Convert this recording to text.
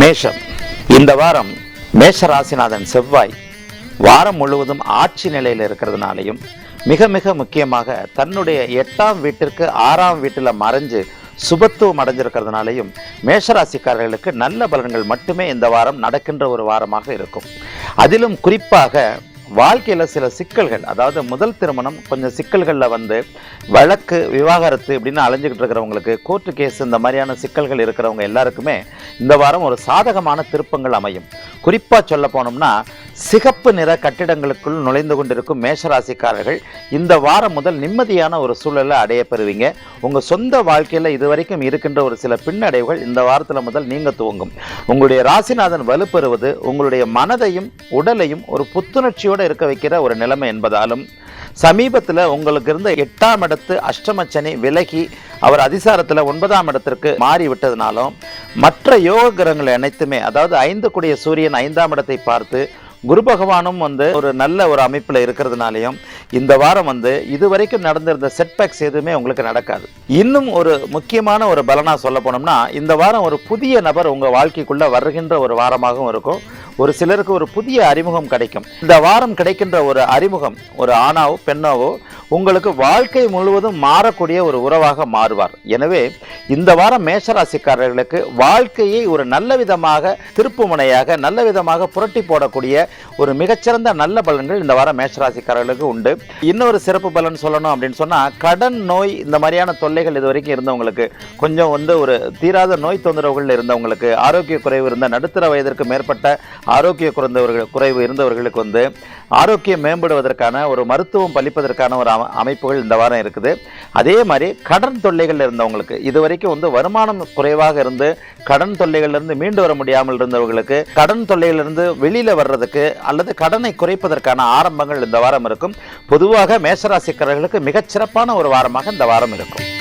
மேஷம். இந்த வாரம் மேஷ ராசிநாதன் செவ்வாய் வாரம் முழுவதும் ஆட்சி நிலையில் இருக்கிறதுனாலையும் மிக மிக முக்கியமாக தன்னுடைய எட்டாம் வீட்டிற்கு ஆறாம் வீட்டில் மறைஞ்சு சுபத்துவம் அடைஞ்சிருக்கிறதுனாலையும் மேஷராசிக்காரர்களுக்கு நல்ல பலன்கள் மட்டுமே இந்த வாரம் நடக்கின்ற ஒரு வாரமாக இருக்கும். அதிலும் குறிப்பாக வாழ்க்கையில் சில சிக்கல்கள் அதாவது முதல் திருமணம் கொஞ்சம் சிக்கல்களில் வந்து வழக்கு விவாகரத்து இப்படின்னு அலைஞ்சிக்கிட்டு இருக்கிறவங்களுக்கு கோர்ட்டு கேஸ் இந்த மாதிரியான சிக்கல்கள் இருக்கிறவங்க எல்லாருக்குமே இந்த வாரம் ஒரு சாதகமான திருப்பங்கள் அமையும். குறிப்பாக சொல்ல போனோம்னா சிகப்பு நிற கட்டிடங்களுக்குள் நுழைந்து கொண்டிருக்கும் மேஷராசிக்காரர்கள் இந்த வாரம் முதல் நிம்மதியான ஒரு சூழலை அடைய பெறுவீங்க. உங்கள் சொந்த வாழ்க்கையில் இதுவரைக்கும் இருக்கின்ற ஒரு சில பின்னடைவுகள் இந்த வாரத்தில் முதல் நீங்க துவங்கும். உங்களுடைய ராசிநாதன் வலுப்பெறுவது உங்களுடைய மனதையும் உடலையும் ஒரு புத்துணர்ச்சியோடு இருக்க வைக்கிற ஒரு நிலைமை என்பதாலும் சமீபத்தில் உங்களுக்கு இருந்த எட்டாம் இடத்து அஷ்டமச்சனி விலகி அவர் அதிசாரத்தில் ஒன்பதாம் இடத்திற்கு மாறி விட்டதுனாலும் மற்ற யோக கிரகங்கள் அனைத்துமே அதாவது ஐந்து கூடிய சூரியன் ஐந்தாம் இடத்தை பார்த்து குரு பகவானும் வந்து ஒரு நல்ல ஒரு அமைப்பில் இருக்கிறதுனாலையும் இந்த வாரம் வந்து இதுவரைக்கும் நடந்திருந்த செட்பேக்ஸ் எதுவுமே உங்களுக்கு நடக்காது. இன்னும் ஒரு முக்கியமான ஒரு பலனாக சொல்ல போனோம்னா இந்த வாரம் ஒரு புதிய நபர் உங்கள் வாழ்க்கைக்குள்ளே வருகின்ற ஒரு வாரமாகவும் இருக்கும். ஒரு சிலருக்கு ஒரு புதிய அறிமுகம் கிடைக்கும். இந்த வாரம் கிடைக்கின்ற ஒரு அறிமுகம் ஒரு ஆணாவோ பெண்ணாவோ உங்களுக்கு வாழ்க்கை முழுவதும் மாறக்கூடிய ஒரு உறவாக மாறுவார். எனவே இந்த வாரம் மேஷராசிக்காரர்களுக்கு வாழ்க்கையை ஒரு நல்ல விதமாக திருப்புமுனையாக நல்ல விதமாக புரட்டி போடக்கூடிய ஒரு மிகச்சிறந்த நல்ல பலன்கள் இந்த வாரம் மேஷராசிக்காரர்களுக்கு உண்டு. இன்னொரு சிறப்பு பலன் சொல்லணும் அப்படின்னு சொன்னால் கடன் நோய் இந்த மாதிரியான தொல்லைகள் இது வரைக்கும் இருந்தவங்களுக்கு கொஞ்சம் வந்து ஒரு தீராத நோய் தொந்தரவுகள் இருந்தவங்களுக்கு ஆரோக்கிய குறைவு இருந்த நடுத்தர வயதிற்கு மேற்பட்ட ஆரோக்கிய குறைந்தவர்கள் குறைவு இருந்தவர்களுக்கு வந்து ஆரோக்கியம் மேம்படுவதற்கான ஒரு மருத்துவம் பலிப்பதற்கான ஒரு அமைப்புகள் இந்த வாரம் இருக்குது. அதே மாதிரி கடன் தொல்லைகள் இருந்தவங்களுக்கு இது வரைக்கும் வந்து வருமானம் குறைவாக இருந்து கடன் தொல்லைகளிலிருந்து மீண்டு வர முடியாமல் இருந்தவர்களுக்கு கடன் தொல்லையிலிருந்து வெளியில வர்றதுக்கு அல்லது கடனை குறைப்பதற்கான ஆரம்பங்கள் இந்த வாரம் இருக்கும். பொதுவாக மேசராசிக்காரர்களுக்கு மிகச்சிறப்பான ஒரு வாரமாக இந்த வாரம் இருக்கும்.